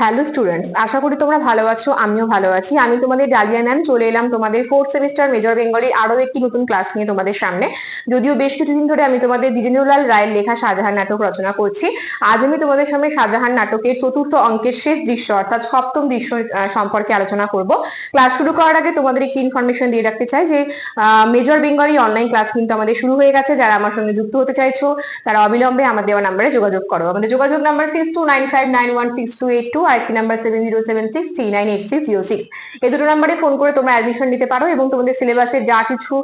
Hello students আশা করি তোমরা ভালো আছো, আমিও ভালো আছি। আমি তোমাদের ডালিয়া ম্যাম চলে এলাম তোমাদের ফোর্থ সেমিস্টার মেজর বেঙ্গলির আরও একটি নতুন ক্লাস নিয়ে তোমাদের সামনে। যদিও বেশ কিছুদিন ধরে আমি তোমাদের দ্বিজেন্দ্রলাল রায়ের লেখা শাহজাহান নাটক রচনা করছি। আজ আমি তোমাদের সামনে শাহজাহান নাটকের চতুর্থ অঙ্কের শেষ দৃশ্য, অর্থাৎ সপ্তম দৃশ্য সম্পর্কে আলোচনা করব। ক্লাস শুরু করার আগে তোমাদের একটি ইনফরমেশন দিয়ে রাখতে চাই যে মেজর বেঙ্গলি অনলাইন ক্লাস কিন্তু আমাদের শুরু হয়ে গেছে। যারা আমার সঙ্গে যুক্ত হতে চাইছো, তারা অবিলম্বে আমার দেওয়া নাম্বারে যোগাযোগ করো। আমাদের যোগাযোগ number six two nine five nine one six two eight two আর একটি number seven zero seven six three nine eight six zero six এই দুটো নাম্বারে ফোন করে তোমরা অ্যাডমিশন নিতে পারো এবং তোমাদের সিলেবাসের যা কিছু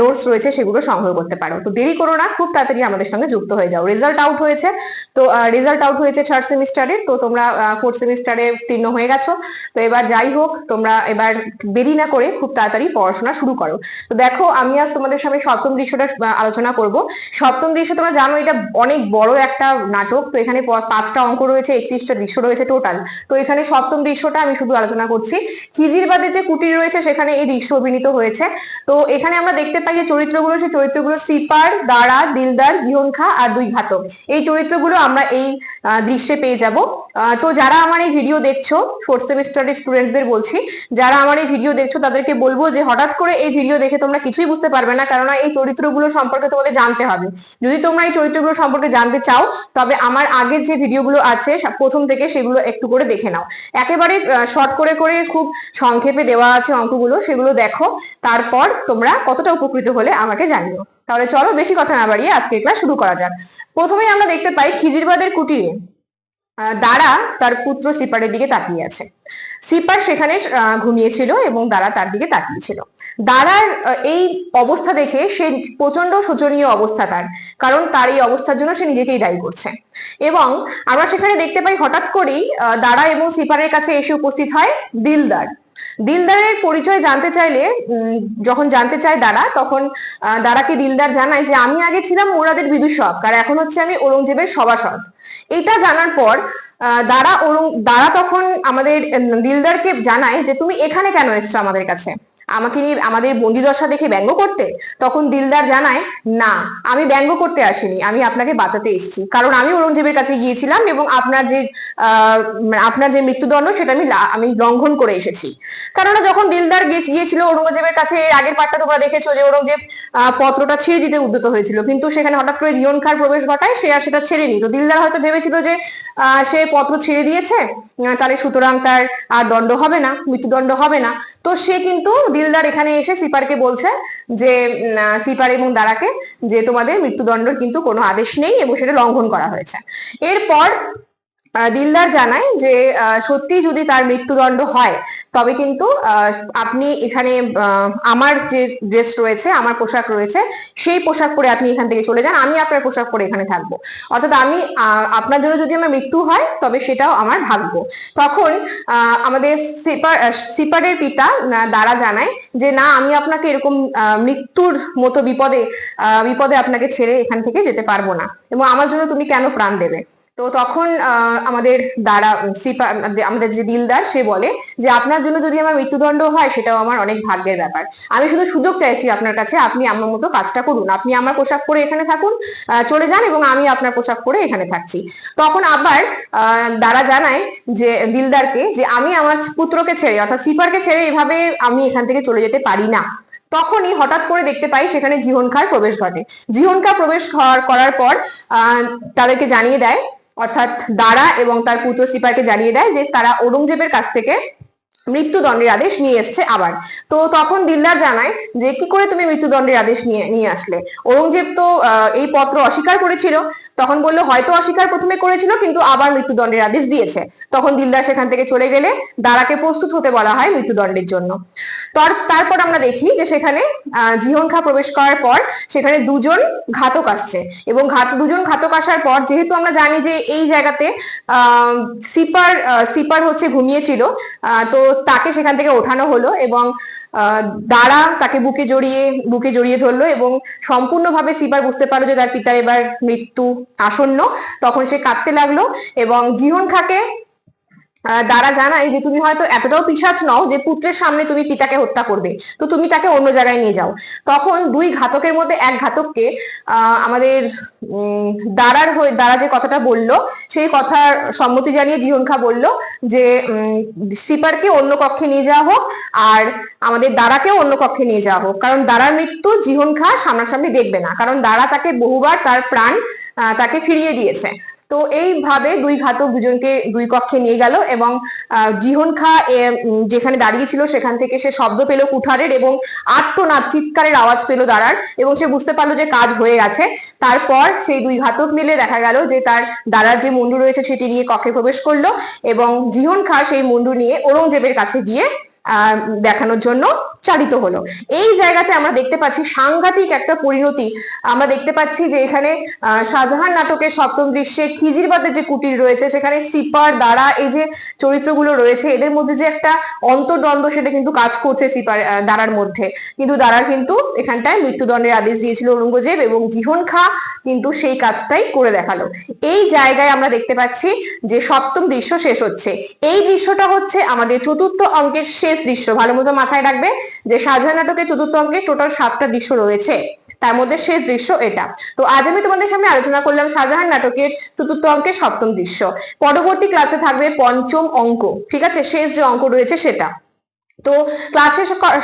নোটস রয়েছে সেগুলো সংগ্রহ করতে পারো। তো দেরি করো না, খুব তাড়াতাড়ি আমাদের সঙ্গে যুক্ত হয়ে যাও। রেজাল্ট আউট হয়েছে। তো রেজাল্ট আউট হয়েছে থার্ড সেমিস্টারের তো তোমরা ফোর্থ সেমিস্টারে উত্তীর্ণ হয়ে গেছো। তো এবার যাই হোক, তোমরা এবার দেরি না করে খুব তাড়াতাড়ি পড়াশোনা শুরু করো। তো দেখো, আমি আজ তোমাদের সামনে সপ্তম দৃশ্যটা আলোচনা করব। সপ্তম দৃশ্য তোমরা জানো, এটা অনেক বড় একটা নাটক। তো এখানে পাঁচটা অঙ্ক রয়েছে, একত্রিশটা দৃশ্য রয়েছে টোটাল তো এখানে সপ্তম দৃশ্যটা আমি শুধু আলোচনা করছি। খিজিরবাদে যে কুটির রয়েছে, সেখানে এই দৃশ্য অভিনীত হয়েছে। তো এখানে আমরা দেখতে পাই যে চরিত্রগুলো সেই চরিত্রগুলো সিপার, দারা, দিলদার জিহন খা আর দুই ঘাতক। এই চরিত্রগুলো আমরা এই দৃশ্যে পেয়ে যাব। তো যারা আমার এই ভিডিও দেখছ ফোর্থ সেমিস্টারের স্টুডেন্টসদের বলছি, যারা আমার এই ভিডিও দেখছ, তাদেরকে বলব যে হঠাৎ করে এই ভিডিও দেখে তোমরা কিছুই বুঝতে পারবে না কারণ এই চরিত্রগুলো সম্পর্কে তোমাদের জানতে হবে। যদি তোমরা এই চরিত্রগুলো সম্পর্কে জানতে চাও, তবে আমার আগের যে ভিডিওগুলো আছে প্রথম থেকে সেগুলো একটু করে দেখে নাও। একেবারে শর্ট করে করে খুব সংক্ষেপে দেওয়া আছে অঙ্কগুলো, সেগুলো দেখো। তারপর তোমরা কতটা উপকৃত হলে আমাকে জানিও। তাহলে চলো বেশি কথা না বাড়িয়ে আজকে ক্লাস শুরু করা যাক। প্রথমেই আমরা দেখতে পাই খিজিরবাদের কুটিরে। দারা তার পুত্র সিপারের দিকে তাকিয়ে আছে। সিপার সেখানে ঘুমিয়েছিল এবং দারা তার দিকে তাকিয়েছিল। দারার এই অবস্থা দেখে সে প্রচণ্ড শোচনীয় অবস্থা তার, কারণ তার এই অবস্থার জন্য সে নিজেকেই দায়ী করছে। এবং আমরা সেখানে দেখতে পাই হঠাৎ করেই দারা এবং সিপারের কাছে এসে উপস্থিত হয় দিলদার। দিলদারের পরিচয় জানতে চাইলে যখন জানতে চায় দারা, তখন দারাকে দিলদার জানায় যে, আমি আগে ছিলাম মুরাদের বিদুষক আর এখন হচ্ছে আমি ঔরঙ্গজেবের সভাসদ এটা জানার পর দারা ওরং দারা তখন আমাদের দিলদারকে জানায় যে, তুমি এখানে কেন এসছো আমাদের কাছে? আমাকে নিয়ে আমাদের বন্দিদশা দেখে ব্যঙ্গ করতে? তখন দিলদার জানায়, না, আমি ব্যঙ্গ করতে আসিনি, আমি আপনাকে বাঁচাতে এসেছি। কারণ আমি ঔরঙ্গজেবের কাছে গিয়েছিলাম এবং আপনার যে মানে আপনার যে মৃত্যুদণ্ড সেটা আমি আমি লঙ্ঘন করে এসেছি। কেননা যখন দিলদার গিয়েছিল ঔরঙ্গজেবের কাছে, এর আগের পার্টটা তোমরা দেখেছ যে ঔরঙ্গজেব পত্রটা ছেড়ে দিতে উদ্যত হয়েছিল। কিন্তু সেখানে হঠাৎ করে জীবন খার প্রবেশ ঘটায়, সে আর সেটা ছেড়েনি। তো দিলদার হয়তো ভেবেছিল যে সে পত্র ছেড়ে দিয়েছে তাহলে সুতরাং তার আর দণ্ড হবে না, মৃত্যুদণ্ড হবে না। তো সে কিন্তু দিলদার এখানে এসে সিপারকে বলছে যে সিপার এবং দারাকে যে তোমাদের মৃত্যুদণ্ডের কিন্তু কোনো আদেশ নেই এবং সেটা লঙ্ঘন করা হয়েছে। এরপর দিলদার জানায় যে সত্যি যদি তার মৃত্যুদণ্ড হয়, তবে কিন্তু আপনি এখানে আমার যে ড্রেস রয়েছে, আমার পোশাক রয়েছে, সেই পোশাক পরে আপনি এখান থেকে চলে যান। আমি আপনার পোশাক পরে এখানে থাকব। অর্থাৎ আমি আপনার জন্য যদি আমার মৃত্যু হয়, তবে সেটাও আমার ভাগ্য। তখন আমাদের সিপার সিপারের পিতা দ্বারা জানায় যে, না, আমি আপনাকে এরকম মৃত্যুর মতো বিপদে বিপদে আপনাকে ছেড়ে এখান থেকে যেতে পারব না। এবং আমার জন্য তুমি কেন প্রাণ দেবে? তো তখন আমাদের দ্বারা আমাদের যে দিলদার, সে বলে যে, আপনার জন্য যদি আমার মৃত্যুদণ্ড হয়, সেটাও আমার অনেক ভাগ্যের ব্যাপার। আমি শুধু সুযোগ চাইছি আপনার কাছে, আপনি আমার মতো কাজটা করুন। আপনি আমার পোশাক পরে এখানে থাকুন চলে যান এবং আমি আপনার পোশাক পরে এখানে থাকছি। তখন আবার দ্বারা জানায় যে, দিলদারকে যে, আমি আমার পুত্রকে ছেড়ে, অর্থাৎ সিপারকে ছেড়ে এভাবে আমি এখান থেকে চলে যেতে পারি না। তখনই হঠাৎ করে দেখতে পাই সেখানে জিহনখার প্রবেশ ঘটে। জিহনখা প্রবেশ করার পর তাদেরকে জানিয়ে দেয় অর্থাৎ দারা এবং তার পুত্র সিপারকে জানিয়ে দেয় যে তারা ঔরঙ্গজেবের কাছ থেকে মৃত্যুদণ্ডের আদেশ নিয়ে এসছে আবার। তো তখন দিলদার জানায় যে, কি করে তুমি মৃত্যুদণ্ডের আদেশ নিয়ে নিয়ে আসলে? ঔরঙ্গজেব তো এই পত্র অস্বীকার করেছিল। তখন বলল, হয়তো অস্বীকার প্রথমে করেছিল, কিন্তু আবার মৃত্যুদণ্ডের আদেশ দিয়েছে। তখন দিলদার সেখান থেকে চলে গেলে দারাকে প্রস্তুত হতে বলা হয় মৃত্যুদণ্ডের জন্য। তার- তারপর আমরা দেখি যে সেখানে জিহন খা প্রবেশ করার পর সেখানে দুজন ঘাতক আসছে। এবং ঘাত, দুজন ঘাতক আসার পর যেহেতু আমরা জানি যে এই জায়গাতে সিপার সিপার হচ্ছে ঘুমিয়েছিল তো তাকে সেখান থেকে ওঠানো হলো এবং দাঁড়া তাকে বুকে জড়িয়ে বুকে জড়িয়ে ধরলো এবং সম্পূর্ণভাবে সিপার বুঝতে পারল যে তার পিতার এবার মৃত্যু আসন্ন। তখন সে কাঁদতে লাগল এবং জিহন খাকে দ্বারা জানায় যে তুমি হয়তো এতটাও পিসাচ নও যে পুত্রের সামনে তুমি পিতাকে হত্যা করবে। তো তুমি তাকে অন্য জায়গায় নিয়ে যাও। তখন দুই ঘাতকের মধ্যে এক ঘাতককে আমাদের দারার হয়ে দ্বারা যে কথাটা বলল সেই কথার সম্মতি জানিয়ে জিহন খা বলল যে উম, সিপারকে অন্য কক্ষে নিয়ে যাওয়া হোক আর আমাদের দারাকেও অন্য কক্ষে নিয়ে যাওয়া হোক। কারণ দারার মৃত্যু জিহন খা সামনাসামনি দেখবে না। কারণ দ্বারা তাকে বহুবার তার প্রাণ তাকে ফিরিয়ে দিয়েছে। তো এইভাবে দুই ঘাতক দুজনকে দুই কক্ষে নিয়ে গেল এবং জিহন খা যেখানে দাঁড়িয়ে ছিল সেখান থেকে সে শব্দ পেল কুঠারের এবং আত্মনাদ চিৎকারের আওয়াজ পেল দাঁড়ার এবং সে বুঝতে পারল যে কাজ হয়ে গেছে। তারপর সেই দুই ঘাতক মিলে দেখা গেল যে তার দাঁড়ার যে মুন্ডু রয়েছে সেটি নিয়ে কক্ষে প্রবেশ করল এবং জিহন খা সেই মুন্ডু নিয়ে ঔরঙ্গজেবের কাছে গিয়ে দেখানোর জন্য চালিত হলো। এই জায়গাতে আমরা দেখতে পাচ্ছি সাংঘাতিক একটা পরিণতি। আমরা দেখতে পাচ্ছি যে এখানে শাহজাহান নাটকের সপ্তম দৃশ্যে খিজিরবাদের যে কুটির রয়েছে, সেখানে সিপার দ্বারা এই যে চরিত্রগুলো রয়েছে, এদের মধ্যে যে একটা অন্তর্দ্বন্দ্ব, সেটা কিন্তু কাজ করছে সিপার দ্বারার মধ্যে। কিন্তু দারার কিন্তু এখানটায় মৃত্যুদণ্ডের আদেশ দিয়েছিল ঔরঙ্গজেব এবং জিহন খা কিন্তু সেই কাজটাই করে দেখাল। এই জায়গায় আমরা দেখতে পাচ্ছি যে সপ্তম দৃশ্য শেষ হচ্ছে। এই দৃশ্যটা হচ্ছে আমাদের চতুর্থ অঙ্কের শেষ দৃশ্য। ভালো মতো মাথায় রাখবে যে শাহজাহান নাটকের চতুর্থ অঙ্কে টোটাল সাতটা দৃশ্য রয়েছে। তার মধ্যে শেষ দৃশ্য এটা। তো আজ আমি তোমাদের সামনে আলোচনা করলাম শাহজাহান নাটকের চতুর্থ অঙ্কের সপ্তম দৃশ্য। পরবর্তী ক্লাসে থাকবে পঞ্চম অঙ্ক। ঠিক আছে? শেষ যে অঙ্ক রয়েছে সেটা। তো ক্লাস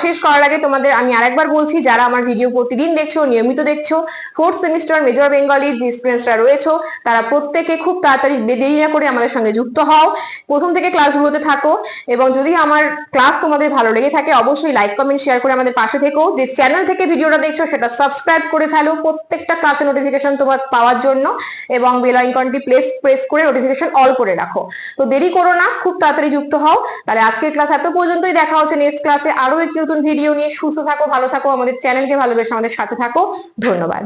শেষ করার আগে তোমাদের আমি আরেকবার বলছি, যারা আমার ভিডিও প্রতিদিন দেখছ, নিয়মিত দেখছ ফোর্থ সেমিস্টার মেজর বেঙ্গলির যে স্টুডেন্টসরা রয়েছো, তারা প্রত্যেকে খুব তাড়াতাড়ি দেরি না করে আমাদের সঙ্গে যুক্ত হও। প্রথম থেকে ক্লাসগুলোতে থাকো এবং যদি আমার ক্লাস তোমাদের ভালো লেগে থাকে, অবশ্যই লাইক কমেন্ট শেয়ার করে আমাদের পাশে থেকো। যে চ্যানেল থেকে ভিডিওটা দেখছ, সেটা সাবস্ক্রাইব করে ফেলো প্রত্যেকটা ক্লাসের নোটিফিকেশন তোমার পাওয়ার জন্য এবং বেল আইকনটি প্লেস প্রেস করে নোটিফিকেশন অল করে রাখো। তো দেরি করো না, খুব তাড়াতাড়ি যুক্ত হও। তাহলে আজকের ক্লাস এত পর্যন্তই দেখা হচ্ছে নেক্সট ক্লাসে আরও একটি নতুন ভিডিও নিয়ে সুস্থ থাকো, ভালো থাকো, আমাদের চ্যানেলকে ভালোবেসে আমাদের সাথে থাকো। ধন্যবাদ।